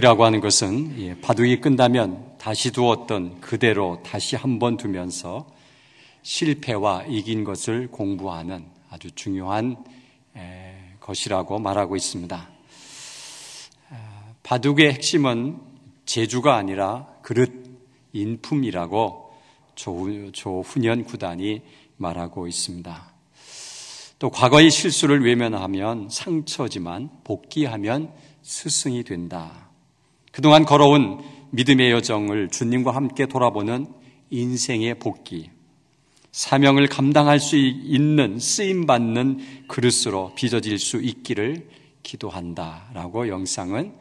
복귀라고 하는 것은 예, 바둑이 끝나면 다시 두었던 그대로 다시 한 번 두면서 실패와 이긴 것을 공부하는 아주 중요한 것이라고 말하고 있습니다. 바둑의 핵심은 제주가 아니라 그릇 인품이라고 조훈현 구단이 말하고 있습니다. 또 과거의 실수를 외면하면 상처지만 복귀하면 스승이 된다. 그동안 걸어온 믿음의 여정을 주님과 함께 돌아보는 인생의 복귀, 사명을 감당할 수 있는 쓰임받는 그릇으로 빚어질 수 있기를 기도한다 라고 영상은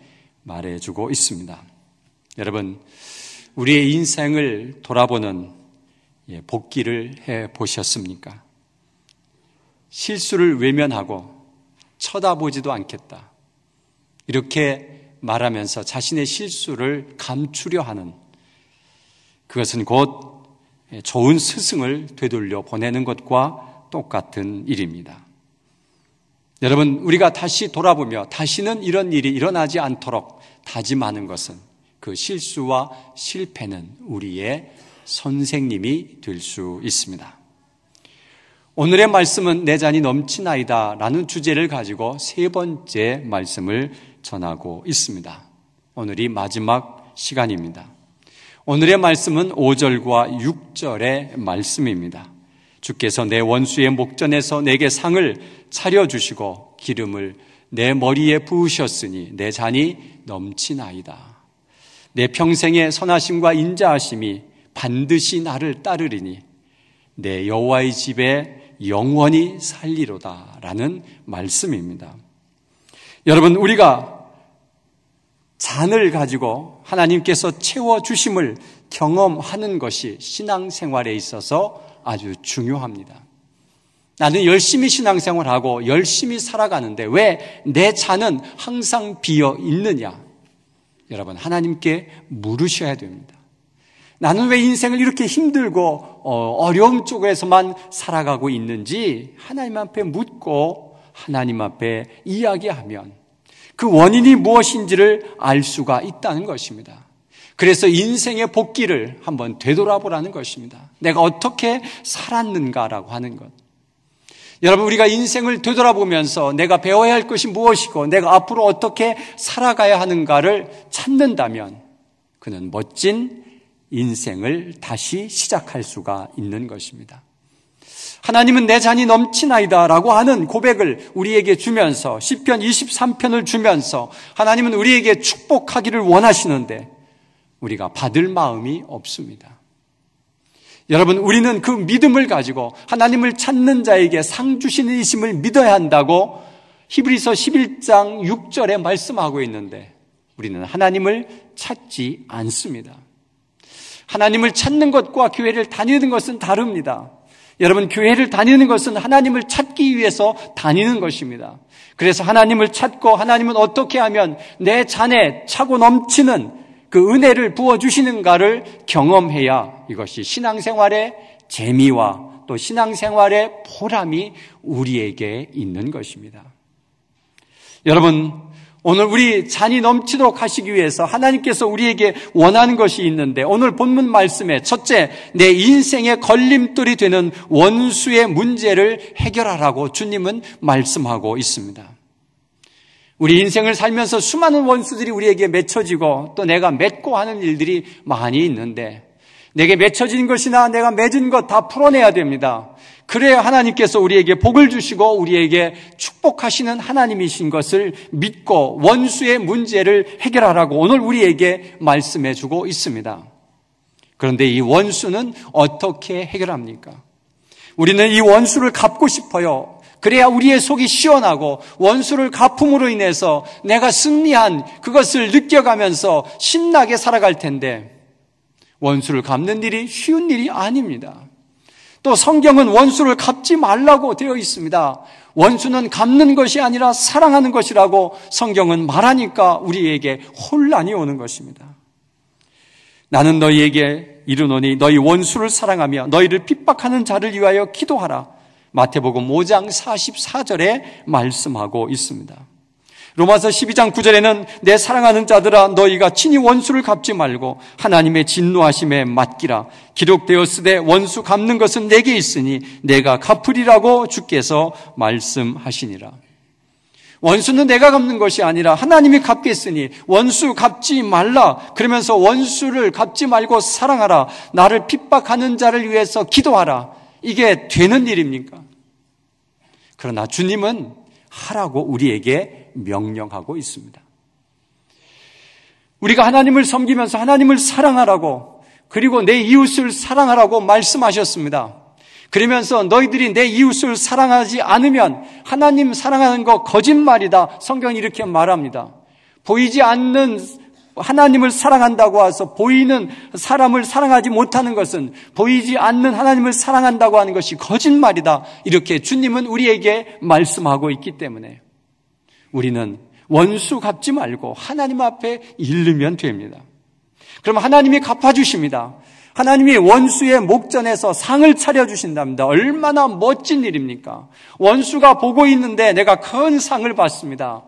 말해주고 있습니다. 여러분, 우리의 인생을 돌아보는 예, 복귀를 해 보셨습니까? 실수를 외면하고 쳐다보지도 않겠다. 이렇게 말하면서 자신의 실수를 감추려 하는 그것은 곧 좋은 스승을 되돌려 보내는 것과 똑같은 일입니다. 여러분, 우리가 다시 돌아보며 다시는 이런 일이 일어나지 않도록 다짐하는 것은 그 실수와 실패는 우리의 선생님이 될 수 있습니다. 오늘의 말씀은 내 잔이 넘치나이다 라는 주제를 가지고 세 번째 말씀을 전하고 있습니다. 오늘이 마지막 시간입니다. 오늘의 말씀은 5절과 6절의 말씀입니다. 주께서 내 원수의 목전에서 내게 상을 차려주시고 기름을 내 머리에 부으셨으니 내 잔이 넘치나이다. 내 평생의 선하심과 인자하심이 반드시 나를 따르리니 내 여호와의 집에 영원히 살리로다라는 말씀입니다. 여러분 우리가 잔을 가지고 하나님께서 채워 주심을 경험하는 것이 신앙생활에 있어서 아주 중요합니다. 나는 열심히 신앙생활하고 열심히 살아가는데 왜 내 잔은 항상 비어 있느냐? 여러분 하나님께 물으셔야 됩니다. 나는 왜 인생을 이렇게 힘들고 어, 어려움 쪽에서만 살아가고 있는지 하나님 앞에 묻고 하나님 앞에 이야기하면 그 원인이 무엇인지를 알 수가 있다는 것입니다. 그래서 인생의 복귀를 한번 되돌아보라는 것입니다. 내가 어떻게 살았는가라고 하는 것. 여러분, 우리가 인생을 되돌아보면서 내가 배워야 할 것이 무엇이고 내가 앞으로 어떻게 살아가야 하는가를 찾는다면 그는 멋진 인생을 다시 시작할 수가 있는 것입니다. 하나님은 내 잔이 넘치나이다라고 하는 고백을 우리에게 주면서 10편 23편을 주면서 하나님은 우리에게 축복하기를 원하시는데 우리가 받을 마음이 없습니다. 여러분, 우리는 그 믿음을 가지고 하나님을 찾는 자에게 상 주시는 이심을 믿어야 한다고 히브리서 11장 6절에 말씀하고 있는데 우리는 하나님을 찾지 않습니다. 하나님을 찾는 것과 교회를 다니는 것은 다릅니다. 여러분, 교회를 다니는 것은 하나님을 찾기 위해서 다니는 것입니다. 그래서 하나님을 찾고 하나님은 어떻게 하면 내 잔에 차고 넘치는 그 은혜를 부어주시는가를 경험해야 이것이 신앙생활의 재미와 또 신앙생활의 보람이 우리에게 있는 것입니다. 여러분, 오늘 우리 잔이 넘치도록 하시기 위해서 하나님께서 우리에게 원하는 것이 있는데 오늘 본문 말씀에 첫째, 내 인생의 걸림돌이 되는 원수의 문제를 해결하라고 주님은 말씀하고 있습니다. 우리 인생을 살면서 수많은 원수들이 우리에게 맺혀지고 또 내가 맺고 하는 일들이 많이 있는데 내게 맺혀진 것이나 내가 맺은 것 다 풀어내야 됩니다. 그래야 하나님께서 우리에게 복을 주시고 우리에게 축복하시는 하나님이신 것을 믿고 원수의 문제를 해결하라고 오늘 우리에게 말씀해 주고 있습니다. 그런데 이 원수는 어떻게 해결합니까? 우리는 이 원수를 갚고 싶어요. 그래야 우리의 속이 시원하고 원수를 갚음으로 인해서 내가 승리한 그것을 느껴가면서 신나게 살아갈 텐데 원수를 갚는 일이 쉬운 일이 아닙니다. 또 성경은 원수를 갚지 말라고 되어 있습니다. 원수는 갚는 것이 아니라 사랑하는 것이라고 성경은 말하니까 우리에게 혼란이 오는 것입니다. 나는 너희에게 이르노니 너희 원수를 사랑하며 너희를 핍박하는 자를 위하여 기도하라. 마태복음 5장 44절에 말씀하고 있습니다. 로마서 12장 9절에는 내 사랑하는 자들아 너희가 친히 원수를 갚지 말고 하나님의 진노하심에 맡기라. 기록되었으되 원수 갚는 것은 내게 있으니 내가 갚으리라고 주께서 말씀하시니라. 원수는 내가 갚는 것이 아니라 하나님이 갚겠으니 원수 갚지 말라. 그러면서 원수를 갚지 말고 사랑하라. 나를 핍박하는 자를 위해서 기도하라. 이게 되는 일입니까? 그러나 주님은 하라고 우리에게 명령하고 있습니다. 우리가 하나님을 섬기면서 하나님을 사랑하라고 그리고 내 이웃을 사랑하라고 말씀하셨습니다. 그러면서 너희들이 내 이웃을 사랑하지 않으면 하나님 사랑하는 거 거짓말이다. 성경이 이렇게 말합니다. 보이지 않는 하나님을 사랑한다고 해서 보이는 사람을 사랑하지 못하는 것은 보이지 않는 하나님을 사랑한다고 하는 것이 거짓말이다. 이렇게 주님은 우리에게 말씀하고 있기 때문에 우리는 원수 갚지 말고 하나님 앞에 일르면 됩니다. 그럼 하나님이 갚아주십니다. 하나님이 원수의 목전에서 상을 차려주신답니다. 얼마나 멋진 일입니까? 원수가 보고 있는데 내가 큰 상을 받습니다.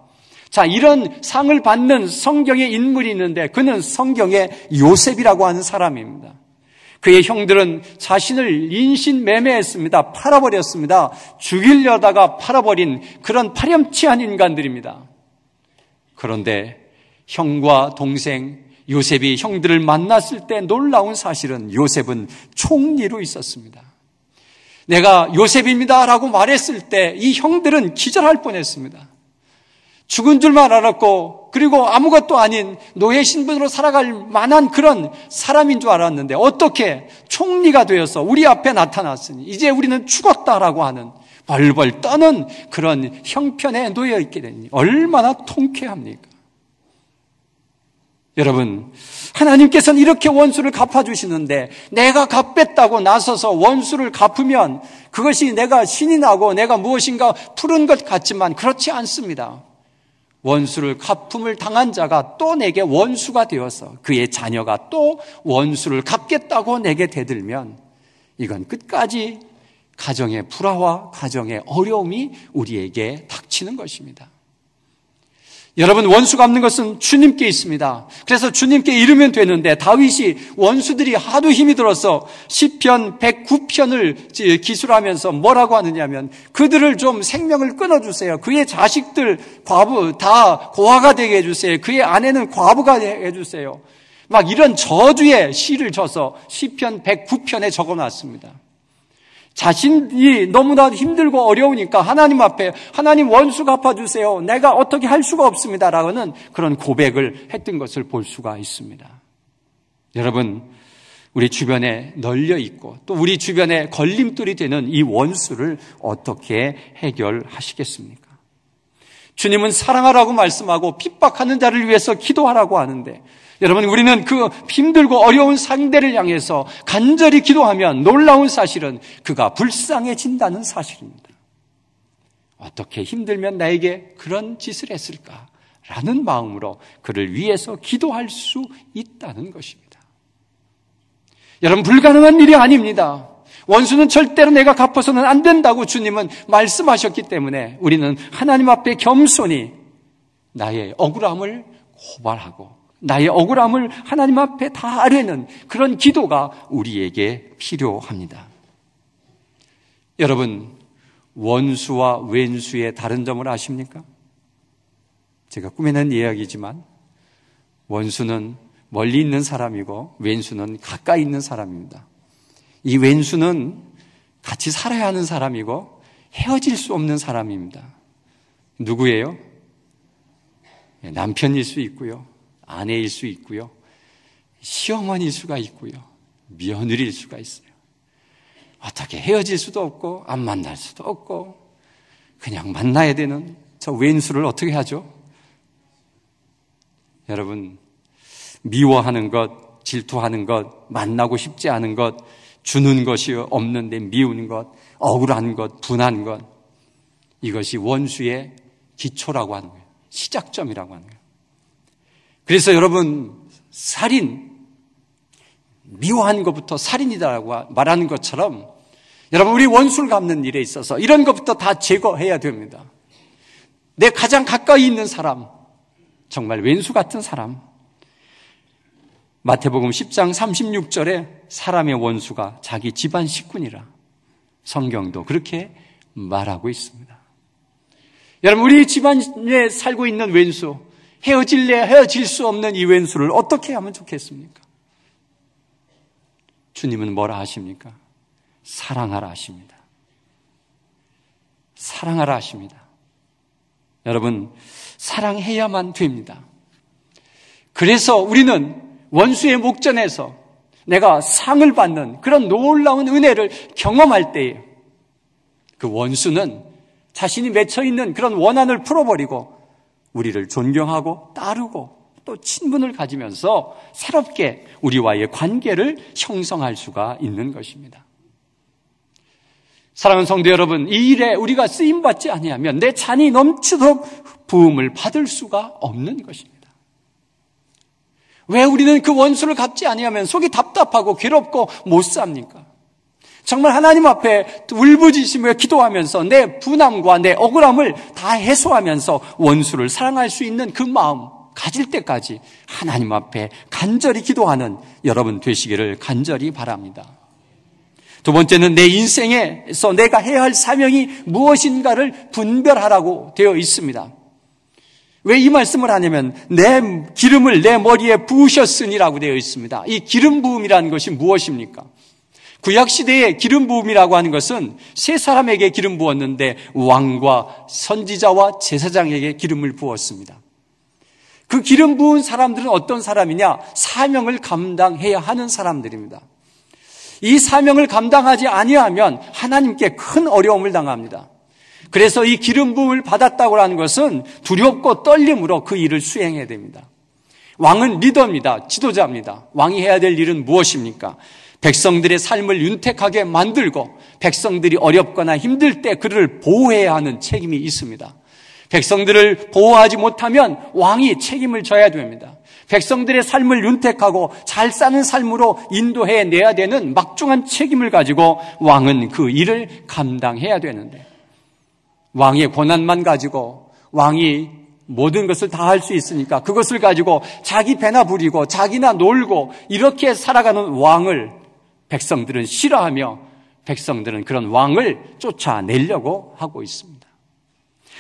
자, 이런 상을 받는 성경의 인물이 있는데 그는 성경의 요셉이라고 하는 사람입니다. 그의 형들은 자신을 인신 매매했습니다. 팔아버렸습니다. 죽이려다가 팔아버린 그런 파렴치한 인간들입니다. 그런데 형과 동생 요셉이 형들을 만났을 때 놀라운 사실은 요셉은 총리로 있었습니다. 내가 요셉입니다라고 말했을 때 이 형들은 기절할 뻔했습니다. 죽은 줄만 알았고 그리고 아무것도 아닌 노예 신분으로 살아갈 만한 그런 사람인 줄 알았는데 어떻게 총리가 되어서 우리 앞에 나타났으니 이제 우리는 죽었다라고 하는 벌벌 떠는 그런 형편에 놓여 있게 되니 얼마나 통쾌합니까? 여러분, 하나님께서는 이렇게 원수를 갚아주시는데 내가 갚겠다고 나서서 원수를 갚으면 그것이 내가 신이 나고 내가 무엇인가 푸른 것 같지만 그렇지 않습니다. 원수를 갚음을 당한 자가 또 내게 원수가 되어서 그의 자녀가 또 원수를 갚겠다고 내게 대들면 이건 끝까지 가정의 불화와 가정의 어려움이 우리에게 닥치는 것입니다. 여러분 원수 갚는 것은 주님께 있습니다. 그래서 주님께 이르면 되는데 다윗이 원수들이 하도 힘이 들어서 시편 109편을 기술하면서 뭐라고 하느냐면 그들을 좀 생명을 끊어 주세요. 그의 자식들 과부 다 고아가 되게 해 주세요. 그의 아내는 과부가 해 주세요. 막 이런 저주의 시를 쳐서 시편 109편에 적어 놨습니다. 자신이 너무나 힘들고 어려우니까 하나님 앞에 하나님 원수 갚아주세요. 내가 어떻게 할 수가 없습니다 라는 그런 고백을 했던 것을 볼 수가 있습니다. 여러분, 우리 주변에 널려 있고 또 우리 주변에 걸림돌이 되는 이 원수를 어떻게 해결하시겠습니까? 주님은 사랑하라고 말씀하고 핍박하는 자를 위해서 기도하라고 하는데 여러분, 우리는 그 힘들고 어려운 상대를 향해서 간절히 기도하면 놀라운 사실은 그가 불쌍해진다는 사실입니다. 어떻게 힘들면 나에게 그런 짓을 했을까? 라는 마음으로 그를 위해서 기도할 수 있다는 것입니다. 여러분, 불가능한 일이 아닙니다. 원수는 절대로 내가 갚아서는 안 된다고 주님은 말씀하셨기 때문에 우리는 하나님 앞에 겸손히 나의 억울함을 고발하고 나의 억울함을 하나님 앞에 다 아뢰는 그런 기도가 우리에게 필요합니다. 여러분, 원수와 왼수의 다른 점을 아십니까? 제가 꾸며낸 이야기지만 원수는 멀리 있는 사람이고 왼수는 가까이 있는 사람입니다. 이 왼수는 같이 살아야 하는 사람이고 헤어질 수 없는 사람입니다. 누구예요? 남편일 수 있고요. 아내일 수 있고요. 시어머니일 수가 있고요. 며느리일 수가 있어요. 어떻게 헤어질 수도 없고, 안 만날 수도 없고, 그냥 만나야 되는 저 왼수를 어떻게 하죠? 여러분, 미워하는 것, 질투하는 것, 만나고 싶지 않은 것, 주는 것이 없는데 미운 것, 억울한 것, 분한 것, 이것이 원수의 기초라고 하는 거예요. 시작점이라고 하는 거예요. 그래서 여러분, 살인, 미워한 것부터 살인이다라고 말하는 것처럼 여러분, 우리 원수를 갚는 일에 있어서 이런 것부터 다 제거해야 됩니다. 내 가장 가까이 있는 사람, 정말 왼수 같은 사람. 마태복음 10장 36절에 사람의 원수가 자기 집안 식군이라. 성경도 그렇게 말하고 있습니다. 여러분, 우리 집안에 살고 있는 왼수, 헤어질래 헤어질 수 없는 이 왼수를 어떻게 하면 좋겠습니까? 주님은 뭐라 하십니까? 사랑하라 하십니다. 사랑하라 하십니다. 여러분, 사랑해야만 됩니다. 그래서 우리는 원수의 목전에서 내가 상을 받는 그런 놀라운 은혜를 경험할 때에 그 원수는 자신이 맺혀 있는 그런 원한을 풀어버리고 우리를 존경하고 따르고 또 친분을 가지면서 새롭게 우리와의 관계를 형성할 수가 있는 것입니다. 사랑하는 성도 여러분, 이 일에 우리가 쓰임 받지 아니하면 내 잔이 넘치도록 부음을 받을 수가 없는 것입니다. 왜 우리는 그 원수를 갚지 아니하면 속이 답답하고 괴롭고 못 삽니까? 정말 하나님 앞에 울부짖으며 기도하면서 내 분함과 내 억울함을 다 해소하면서 원수를 사랑할 수 있는 그 마음 가질 때까지 하나님 앞에 간절히 기도하는 여러분 되시기를 간절히 바랍니다. 두 번째는 내 인생에서 내가 해야 할 사명이 무엇인가를 분별하라고 되어 있습니다. 왜 이 말씀을 하냐면 내 기름을 내 머리에 부으셨으니라고 되어 있습니다. 이 기름 부음이라는 것이 무엇입니까? 구약 시대의 기름 부음이라고 하는 것은 세 사람에게 기름 부었는데 왕과 선지자와 제사장에게 기름을 부었습니다. 그 기름 부은 사람들은 어떤 사람이냐? 사명을 감당해야 하는 사람들입니다. 이 사명을 감당하지 아니하면 하나님께 큰 어려움을 당합니다. 그래서 이 기름 부음을 받았다고 하는 것은 두렵고 떨림으로 그 일을 수행해야 됩니다. 왕은 리더입니다. 지도자입니다. 왕이 해야 될 일은 무엇입니까? 백성들의 삶을 윤택하게 만들고 백성들이 어렵거나 힘들 때 그를 보호해야 하는 책임이 있습니다. 백성들을 보호하지 못하면 왕이 책임을 져야 됩니다. 백성들의 삶을 윤택하고 잘 사는 삶으로 인도해 내야 되는 막중한 책임을 가지고 왕은 그 일을 감당해야 되는데 왕의 권한만 가지고 왕이 모든 것을 다 할 수 있으니까 그것을 가지고 자기 배나 부리고 자기나 놀고 이렇게 살아가는 왕을 백성들은 싫어하며 백성들은 그런 왕을 쫓아내려고 하고 있습니다.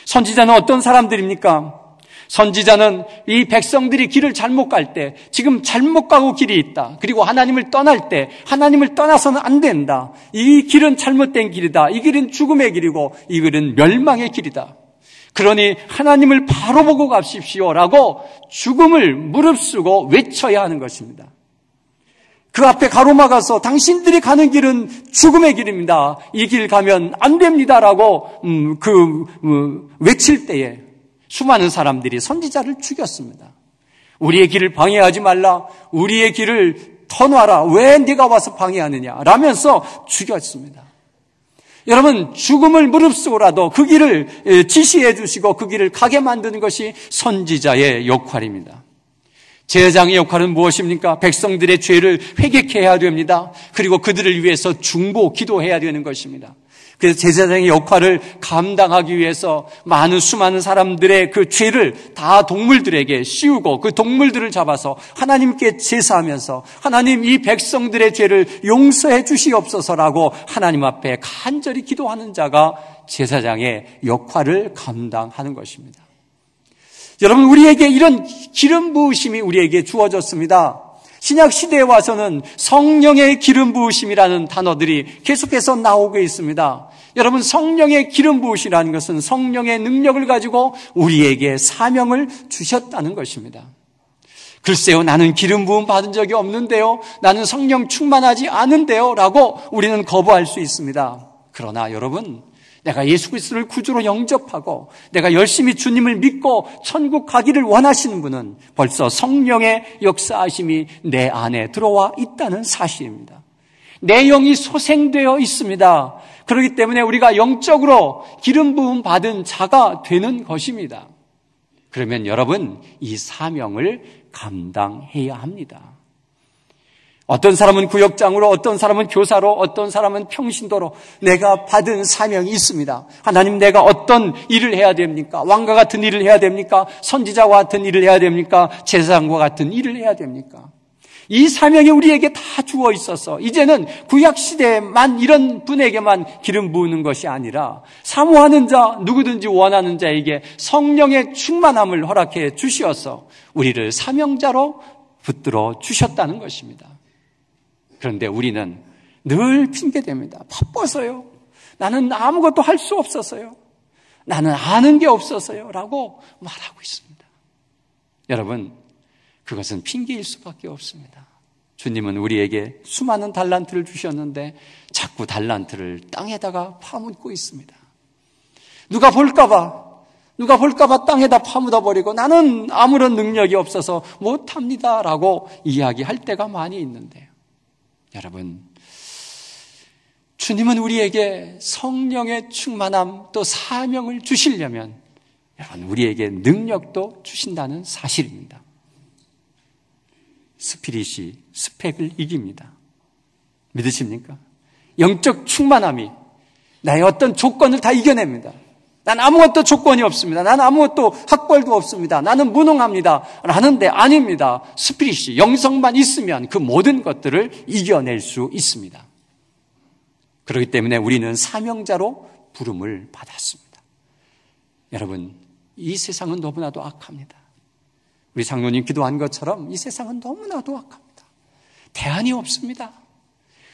선지자는 어떤 사람들입니까? 선지자는 이 백성들이 길을 잘못 갈 때, 지금 잘못 가고 길이 있다. 그리고 하나님을 떠날 때, 하나님을 떠나서는 안 된다. 이 길은 잘못된 길이다. 이 길은 죽음의 길이고, 이 길은 멸망의 길이다. 그러니 하나님을 바로 보고 갑십시오 라고 죽음을 무릅쓰고 외쳐야 하는 것입니다. 그 앞에 가로막아서 당신들이 가는 길은 죽음의 길입니다. 이 길 가면 안 됩니다라고 음, 그 음, 외칠 때에 수많은 사람들이 선지자를 죽였습니다. 우리의 길을 방해하지 말라. 우리의 길을 터놔라. 왜 네가 와서 방해하느냐? 라면서 죽였습니다. 여러분 죽음을 무릅쓰고라도 그 길을 지시해 주시고 그 길을 가게 만드는 것이 선지자의 역할입니다. 제사장의 역할은 무엇입니까? 백성들의 죄를 회개해야 됩니다. 그리고 그들을 위해서 중보 기도해야 되는 것입니다. 그래서 제사장의 역할을 감당하기 위해서 많은 수많은 사람들의 그 죄를 다 동물들에게 씌우고 그 동물들을 잡아서 하나님께 제사하면서 하나님 이 백성들의 죄를 용서해 주시옵소서라고 하나님 앞에 간절히 기도하는 자가 제사장의 역할을 감당하는 것입니다. 여러분, 우리에게 이런 기름 부으심이 우리에게 주어졌습니다. 신약 시대에 와서는 성령의 기름 부으심이라는 단어들이 계속해서 나오고 있습니다. 여러분, 성령의 기름 부으시라는 것은 성령의 능력을 가지고 우리에게 사명을 주셨다는 것입니다. 글쎄요, 나는 기름 부음 받은 적이 없는데요. 나는 성령 충만하지 않은데요. 라고 우리는 거부할 수 있습니다. 그러나 여러분, 내가 예수 그리스도를 구주로 영접하고 내가 열심히 주님을 믿고 천국 가기를 원하시는 분은 벌써 성령의 역사하심이 내 안에 들어와 있다는 사실입니다. 내 영이 소생되어 있습니다. 그렇기 때문에 우리가 영적으로 기름 부음 받은 자가 되는 것입니다. 그러면 여러분 이 사명을 감당해야 합니다. 어떤 사람은 구역장으로, 어떤 사람은 교사로, 어떤 사람은 평신도로 내가 받은 사명이 있습니다. 하나님 내가 어떤 일을 해야 됩니까? 왕과 같은 일을 해야 됩니까? 선지자와 같은 일을 해야 됩니까? 제사장과 같은 일을 해야 됩니까? 이 사명이 우리에게 다 주어 있어서 이제는 구약 시대에만 이런 분에게만 기름 부으는 것이 아니라 사모하는 자 누구든지 원하는 자에게 성령의 충만함을 허락해 주시어서 우리를 사명자로 붙들어 주셨다는 것입니다. 그런데 우리는 늘 핑계댑니다. 바빠서요. 나는 아무것도 할 수 없어서요. 나는 아는 게 없어서요. 라고 말하고 있습니다. 여러분, 그것은 핑계일 수밖에 없습니다. 주님은 우리에게 수많은 달란트를 주셨는데 자꾸 달란트를 땅에다가 파묻고 있습니다. 누가 볼까봐, 누가 볼까봐 땅에다 파묻어 버리고 나는 아무런 능력이 없어서 못합니다. 라고 이야기할 때가 많이 있는데요. 여러분, 주님은 우리에게 성령의 충만함 또 사명을 주시려면 여러분, 우리에게 능력도 주신다는 사실입니다. 스피릿이 스펙을 이깁니다. 믿으십니까? 영적 충만함이 나의 어떤 조건을 다 이겨냅니다. 난 아무것도 조건이 없습니다. 난 아무것도 학벌도 없습니다. 나는 무능합니다. 라는데 아닙니다. 스피릿이 영성만 있으면 그 모든 것들을 이겨낼 수 있습니다. 그렇기 때문에 우리는 사명자로 부름을 받았습니다. 여러분, 이 세상은 너무나도 악합니다. 우리 장로님 기도한 것처럼 이 세상은 너무나도 악합니다. 대안이 없습니다.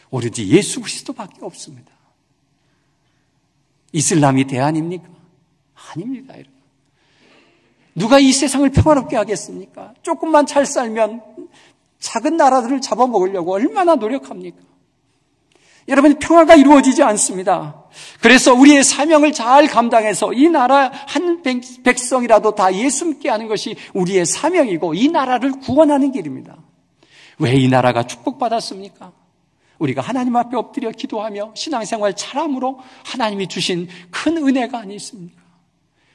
오로지 예수 그리스도밖에 없습니다. 이슬람이 대안입니까? 아닙니다, 여러분. 누가 이 세상을 평화롭게 하겠습니까? 조금만 잘 살면 작은 나라들을 잡아먹으려고 얼마나 노력합니까? 여러분, 평화가 이루어지지 않습니다. 그래서 우리의 사명을 잘 감당해서 이 나라 한 백성이라도 다 예수 믿게 하는 것이 우리의 사명이고 이 나라를 구원하는 길입니다. 왜 이 나라가 축복받았습니까? 우리가 하나님 앞에 엎드려 기도하며 신앙생활 잘함으로 하나님이 주신 큰 은혜가 아니 있습니까?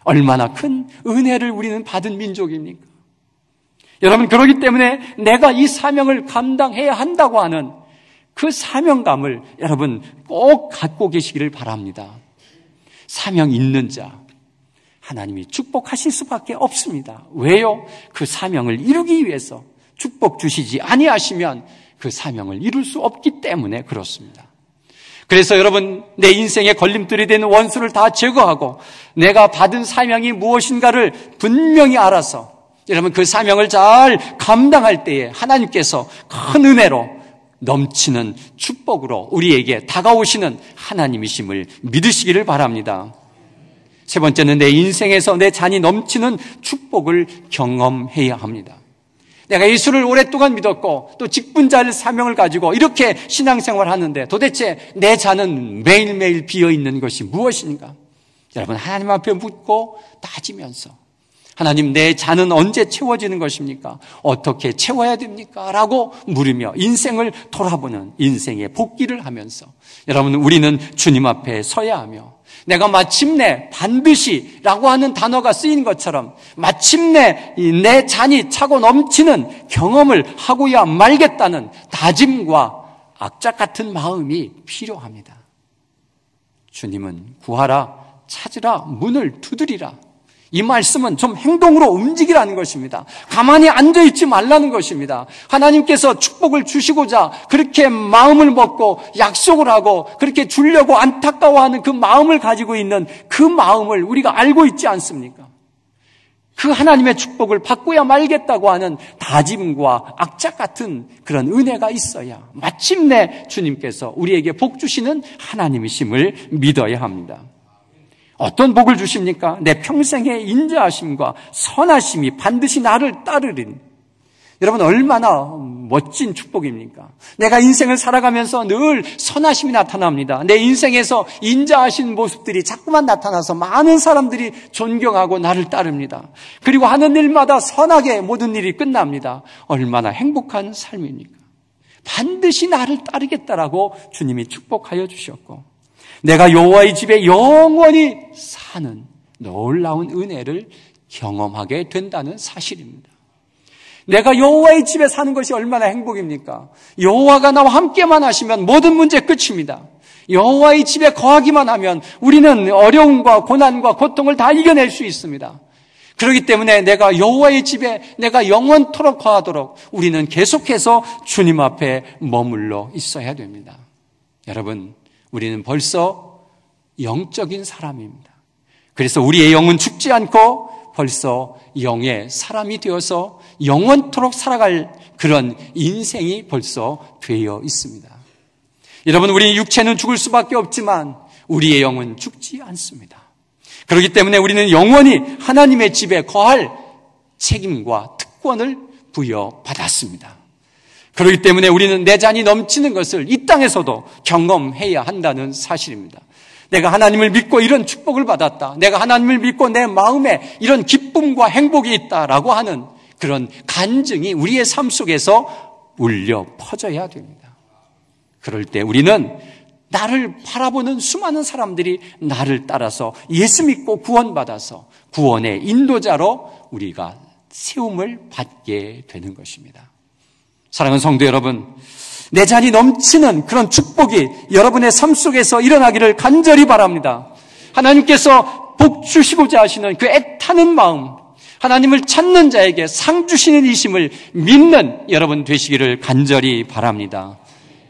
얼마나 큰 은혜를 우리는 받은 민족입니까? 여러분, 그러기 때문에 내가 이 사명을 감당해야 한다고 하는 그 사명감을 여러분 꼭 갖고 계시기를 바랍니다. 사명 있는 자, 하나님이 축복하실 수밖에 없습니다. 왜요? 그 사명을 이루기 위해서 축복 주시지 아니하시면 그 사명을 이룰 수 없기 때문에 그렇습니다. 그래서 여러분 내 인생에 걸림돌이 되는 원수를 다 제거하고 내가 받은 사명이 무엇인가를 분명히 알아서 여러분 그 사명을 잘 감당할 때에 하나님께서 큰 은혜로 넘치는 축복으로 우리에게 다가오시는 하나님이심을 믿으시기를 바랍니다. 세 번째는 내 인생에서 내 잔이 넘치는 축복을 경험해야 합니다. 내가 예수를 오랫동안 믿었고 또 직분자를 사명을 가지고 이렇게 신앙생활 하는데 도대체 내 잔은 매일매일 비어 있는 것이 무엇인가? 여러분 하나님 앞에 묻고 따지면서 하나님 내 잔은 언제 채워지는 것입니까? 어떻게 채워야 됩니까? 라고 물으며 인생을 돌아보는 인생의 복귀를 하면서 여러분 우리는 주님 앞에 서야 하며 내가 마침내 반드시 라고 하는 단어가 쓰인 것처럼 마침내 내 잔이 차고 넘치는 경험을 하고야 말겠다는 다짐과 악작 같은 마음이 필요합니다. 주님은 구하라, 찾으라, 문을 두드리라. 이 말씀은 좀 행동으로 움직이라는 것입니다. 가만히 앉아있지 말라는 것입니다. 하나님께서 축복을 주시고자 그렇게 마음을 먹고 약속을 하고 그렇게 주려고 안타까워하는 그 마음을 가지고 있는 그 마음을 우리가 알고 있지 않습니까? 그 하나님의 축복을 받고야 말겠다고 하는 다짐과 악착 같은 그런 은혜가 있어야 마침내 주님께서 우리에게 복 주시는 하나님이심을 믿어야 합니다. 어떤 복을 주십니까? 내 평생의 인자하심과 선하심이 반드시 나를 따르린. 여러분, 얼마나 멋진 축복입니까? 내가 인생을 살아가면서 늘 선하심이 나타납니다. 내 인생에서 인자하신 모습들이 자꾸만 나타나서 많은 사람들이 존경하고 나를 따릅니다. 그리고 하는 일마다 선하게 모든 일이 끝납니다. 얼마나 행복한 삶입니까? 반드시 나를 따르겠다라고 주님이 축복하여 주셨고, 내가 여호와의 집에 영원히 사는 놀라운 은혜를 경험하게 된다는 사실입니다. 내가 여호와의 집에 사는 것이 얼마나 행복입니까? 여호와가 나와 함께만 하시면 모든 문제 끝입니다. 여호와의 집에 거하기만 하면 우리는 어려움과 고난과 고통을 다 이겨낼 수 있습니다. 그렇기 때문에 내가 여호와의 집에 내가 영원토록 거하도록 우리는 계속해서 주님 앞에 머물러 있어야 됩니다. 여러분, 우리는 벌써 영적인 사람입니다. 그래서 우리의 영은 죽지 않고 벌써 영의 사람이 되어서 영원토록 살아갈 그런 인생이 벌써 되어 있습니다. 여러분, 우리 육체는 죽을 수밖에 없지만 우리의 영은 죽지 않습니다. 그렇기 때문에 우리는 영원히 하나님의 집에 거할 책임과 특권을 부여받았습니다. 그렇기 때문에 우리는 내 잔이 넘치는 것을 이 땅에서도 경험해야 한다는 사실입니다. 내가 하나님을 믿고 이런 축복을 받았다. 내가 하나님을 믿고 내 마음에 이런 기쁨과 행복이 있다라고 하는 그런 간증이 우리의 삶 속에서 울려 퍼져야 됩니다. 그럴 때 우리는 나를 바라보는 수많은 사람들이 나를 따라서 예수 믿고 구원받아서 구원의 인도자로 우리가 세움을 받게 되는 것입니다. 사랑하는 성도 여러분, 내 잔이 넘치는 그런 축복이 여러분의 삶 속에서 일어나기를 간절히 바랍니다. 하나님께서 복 주시고자 하시는 그 애타는 마음, 하나님을 찾는 자에게 상 주시는 이심을 믿는 여러분 되시기를 간절히 바랍니다.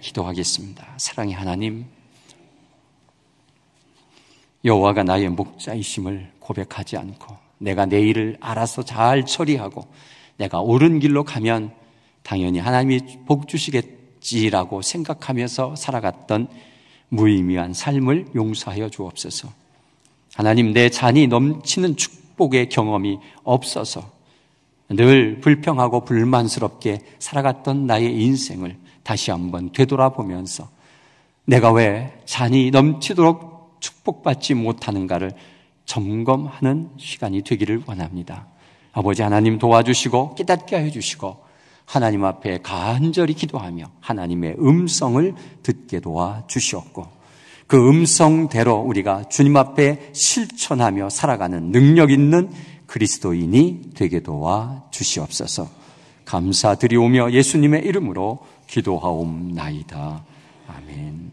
기도하겠습니다. 사랑의 하나님, 여호와가 나의 목자이심을 고백하지 않고 내가 내 일을 알아서 잘 처리하고 내가 옳은 길로 가면 당연히 하나님이 복 주시겠지라고 생각하면서 살아갔던 무의미한 삶을 용서하여 주옵소서. 하나님 내 잔이 넘치는 축복의 경험이 없어서 늘 불평하고 불만스럽게 살아갔던 나의 인생을 다시 한번 되돌아보면서 내가 왜 잔이 넘치도록 축복받지 못하는가를 점검하는 시간이 되기를 원합니다. 아버지 하나님 도와주시고 깨닫게 해 주시고 하나님 앞에 간절히 기도하며 하나님의 음성을 듣게 도와 주시옵고 그 음성대로 우리가 주님 앞에 실천하며 살아가는 능력 있는 그리스도인이 되게 도와 주시옵소서. 감사드리오며 예수님의 이름으로 기도하옵나이다. 아멘.